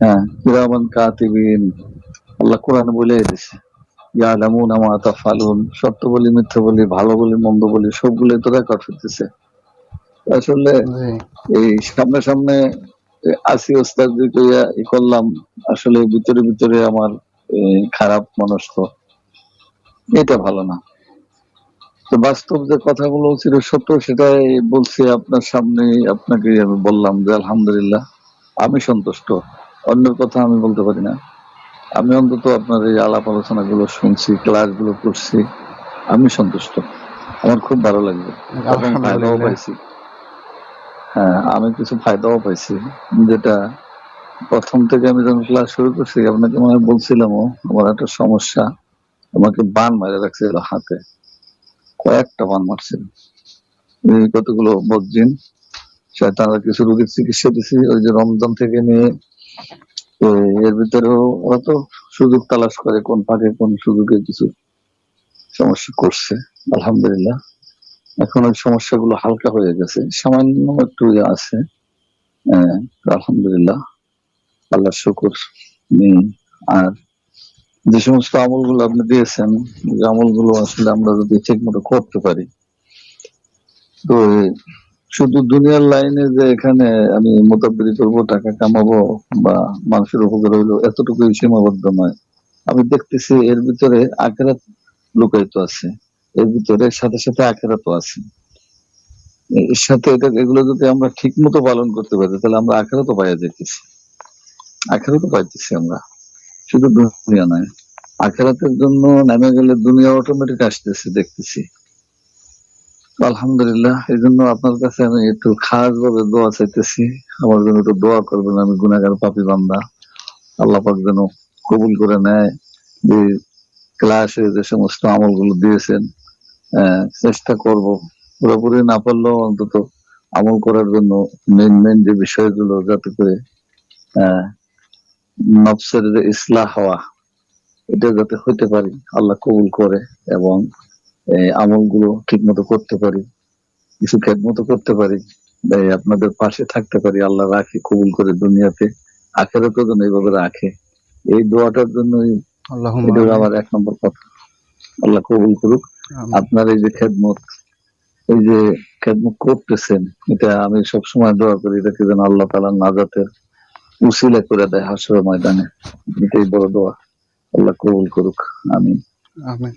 কিরামান কাতিবিন আল্লাহ কোরআন বলে দিছে ইয়ালামুন মা তাফালুন সত্য বলি মিথ্যা বলি ভালো বলি মন্দ বলি সবগুলো তো রেকর্ড হইতেছে। আসলে এই সামনে সামনে আসি ওস্তাদ কইয়া ই করলাম আসলে ভিতরে ভিতরে আমার খারাপ মানুষ তো এটা ভালো না। তো বাস্তব যে কথাগুলো ছিল সত্য সেটাই বলছি আপনার সামনে আপনাকে আমি বললাম যে আলহামদুলিল্লাহ আমি সন্তুষ্ট। অন্যের কথা আমি বলতে পারি না। আমি অন্তত আপনার এই আলাপ আলোচনা গুলো শুনছি ক্লাসগুলো করছি আমি সন্তুষ্ট। আমার খুব ভালো লাগবে ফায়দাও পাইছি। হ্যাঁ আমি কিছু ফায়দাও পাইছি। যেটা প্রথম থেকে আমি যখন ক্লাস শুরু করছি আপনাকে মনে বলছিলামও আমার একটা সমস্যা। আমাকে বান মারে রাখছিল হাতে। কয়েকটা বান মারছিল। কতগুলো বজ্জিন শয়তানরা কিছু রোগীর চিকিৎসা দিছি। ওই যে রমজান থেকে নিয়ে এর ভিতরেও ওরা তো সুযোগ তালাশ করে কোন ফাঁকে কোন সুযোগে কিছু সমস্যা করছে। আলহামদুলিল্লাহ। এখন ওই সমস্যাগুলো হালকা হয়ে গেছে। সামান্য একটু ইয়ে আছে। আহ, আলহামদুলিল্লাহ। আল্লাহ শুকুর। আর যে সমস্ত আমলগুলো আপনি দিয়েছেন যে আমলগুলো আসলে আমরা যদি ঠিক মতো করতে পারি তো শুধু দুনিয়ার লাইনে যে এখানে আমি মোতাবিরি করব, টাকা কামাবো বা মানুষের উপকার হইল, এতটুকুই সীমাবদ্ধ নয় আমি দেখতেছি এর ভিতরে আখেরাত লুকায়িত আছে। এর ভিতরে সাথে সাথে আখেরাতও আছে। এর সাথে এটা, এগুলো যদি আমরা ঠিক মতো পালন করতে পারি, তাহলে আমরা আখেরাতও পাইয়া যেতেছি আখেরাতও পাইতেছি আমরা। শুধু দুনিয়া নয়, আখেরাতের জন্য নেমে গেলে দুনিয়া অটোমেটিক আসতেছে, দেখতেছি। আলহামদুলিল্লাহ, এই জন্য আপনার কাছে আমি একটু খাস ভাবে দোয়া চাইতেছি। আমার জন্য একটু দোয়া করবেন, আমি গুনাগার পাপি বান্দা। আল্লাহ পাক যেন কবুল করে নেয় যে ক্লাসে যে সমস্ত আমলগুলো দিয়েছেন চেষ্টা করব। পুরোপুরি না পারলেও অন্তত আমল করার জন্য মেন মেন যে বিষয়গুলো, যাতে করে নফসের ইসলাহ হওয়া, এটা যাতে হইতে পারি, আল্লাহ কবুল করে এবং আমলগুলো ঠিক মতো করতে পারি কিছু খেদমতো করতে পারি আপনাদের পাশে থাকতে পারি আল্লাহ রাখে কবুল করে দুনিয়াতে আখেরাতেও যেন এইভাবে রাখে। এই দোয়াটার জন্যই আমিন। আমার এক নম্বর কথা। আল্লাহ কবুল করুক। আপনার এই যে খেদমত এই যে খেদমত করতেছেন এটা আমি সবসময় দোয়া করি এটাকে যেন আল্লাহ তালা নাজাতের উসিলা করে দেয় হাসর ময়দানে। এটাই বড় দোয়া। আল্লাহ কবুল করুক। আমি আমিন।